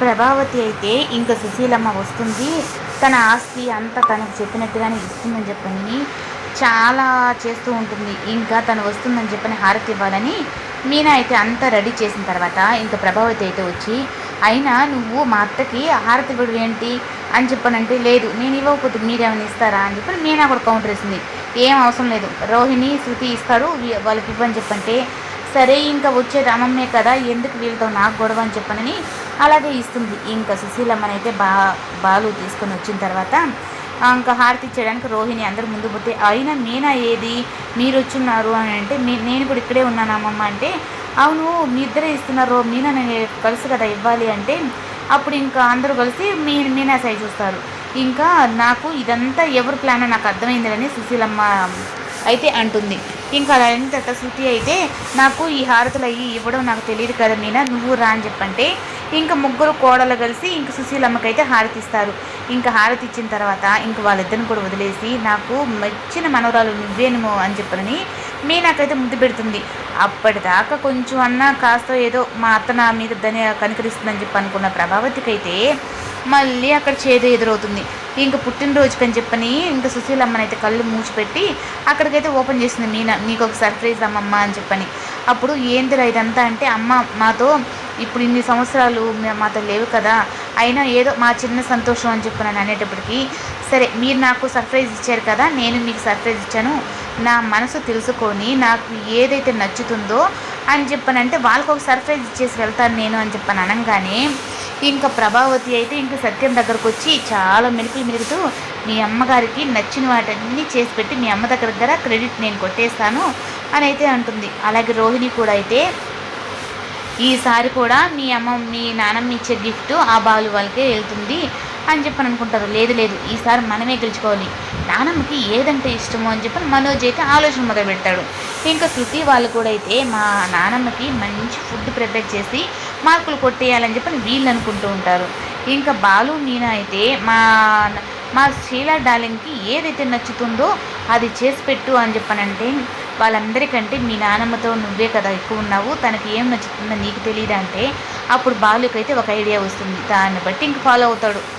ప్రభావతి అయితే ఇంకా సుశీలమ్మ వస్తుంది. తన ఆస్తి అంతా తనకు చెప్పినట్టుగానే ఇస్తుందని చెప్పని చాలా చేస్తూ ఉంటుంది. ఇంకా తను వస్తుందని చెప్పని హారతి ఇవ్వాలని మీనా అయితే అంతా రెడీ చేసిన తర్వాత ఇంకా ప్రభావతి అయితే వచ్చి అయినా నువ్వు మా అత్తకి హారతి ఇవ్వడు ఏంటి? అని చెప్పనంటే లేదు నేను ఇవ్వకపోతే మీరేమైనా ఇస్తారా? అని చెప్పి మీనా కూడా కౌంటర్ వేసింది. ఏం అవసరం లేదు రోహిణి శృతి ఇస్తారు వాళ్ళకి ఇవ్వని చెప్పంటే సరే ఇంకా వచ్చేది అమ్మమ్మే కదా ఎందుకు వీళ్ళతో నాకు గొడవ? అని చెప్పనని అలాగే ఇస్తుంది. ఇంకా సుశీలమ్మని అయితే బా బాలు తీసుకొని వచ్చిన తర్వాత ఇంకా హారతి ఇచ్చేయడానికి రోహిణి అందరు ముందు పోతే అయినా మీనా ఏది? మీరు వచ్చున్నారు అని అంటే "మీ- నేను కూడా ఇక్కడే ఉన్నాను అమ్మమ్మ అంటే అవును మీ ఇద్దరే ఇస్తున్నారు మీనా నేను కలిసి కదా ఇవ్వాలి అంటే అప్పుడు ఇంకా అందరూ కలిసి మీ మీనా సైజ్ చూస్తారు. ఇంకా నాకు ఇదంతా ఎవరి ప్లాన్ నాకు అర్థమైందని సుశీలమ్మ అయితే అంటుంది. ఇంకా అలా అయిన తర్వాత శృతి అయితే నాకు ఈ హారతులు అవి ఇవ్వడం నాకు తెలియదు కదా మీనా నువ్వు రా అని చెప్పంటే ఇంకా ముగ్గురు కోడలు కలిసి ఇంక సుశీలమ్మకైతే హారతి ఇస్తారు ఇంకా హారతి ఇచ్చిన తర్వాత ఇంక వాళ్ళిద్దరిని కూడా వదిలేసి నాకు మెచ్చిన మనవరాలు నువ్వేనుమో అని చెప్పనని మీ నాకైతే ముద్దు పెడుతుంది. అప్పటిదాకా కొంచెం అన్నా కాస్త ఏదో మా అత్త నా మీద దాన్ని కనికరిస్తుందని చెప్పి అనుకున్న ప్రభావతికి అయితే మళ్ళీ అక్కడ చేదు ఎదురవుతుంది. ఇంకా పుట్టినరోజుకి అని చెప్పని ఇంకా సుశీలమ్మని అయితే కళ్ళు మూసిపెట్టి అక్కడికైతే ఓపెన్ చేసింది మీనా నీకు ఒక సర్ప్రైజ్ అమ్మమ్మ అని చెప్పని. అప్పుడు ఏందిరా ఇదంతా అంటే అమ్మ మాతో ఇప్పుడు ఇన్ని సంవత్సరాలు మాతో లేవు కదా. అయినా ఏదో మా చిన్న సంతోషం అని చెప్పి అనేటప్పటికీ సరే మీరు నాకు సర్ప్రైజ్ ఇచ్చారు కదా నేను మీకు సర్ప్రైజ్ ఇచ్చాను. నా మనసు తెలుసుకొని నాకు ఏదైతే నచ్చుతుందో అని చెప్పానంటే వాళ్ళకు ఒక సర్ప్రైజ్ ఇచ్చేసి వెళ్తాను నేను అని చెప్పాను అనగానే ఇంకా ప్రభావతి అయితే ఇంకా సత్యం దగ్గరకు వచ్చి చాలా మెలుకులు మెలుగుతూ మీ అమ్మగారికి నచ్చిన వాటన్నీ చేసి పెట్టి మీ అమ్మ దగ్గర దగ్గర క్రెడిట్ నేను కొట్టేస్తాను అని అయితే అంటుంది. అలాగే రోహిణి కూడా అయితే ఈసారి కూడా మీ అమ్మ మీ నాన్నమ్మ ఇచ్చే గిఫ్ట్ ఆ బాలు వాళ్ళకే వెళ్తుంది అని చెప్పని అనుకుంటారు లేదు లేదు ఈసారి మనమే గెలుచుకోవాలి. నానమ్మకి ఏదంటే ఇష్టమో అని చెప్పి మనోజ్ అయితే ఆలోచన మొదలు పెడతాడు ఇంకా శృతి వాళ్ళు కూడా అయితే మా నానమ్మకి మంచి ఫుడ్ ప్రిపేర్ చేసి మార్కులు కొట్టేయాలని చెప్పి వీళ్ళు అనుకుంటూ ఉంటారు. ఇంకా బాలు మీనా అయితే మా మా షీలా డార్లింగ్కి ఏదైతే నచ్చుతుందో అది చేసి పెట్టు అని చెప్పనంటే వాళ్ళందరికంటే మీ నానమ్మతో నువ్వే కదా ఎక్కువ ఉన్నావు. తనకి ఏం నచ్చుతుందో నీకు తెలియదు అంటే అప్పుడు బాలుకైతే ఒక ఐడియా వస్తుంది. దాన్ని బట్టి ఇంక ఫాలో అవుతాడు.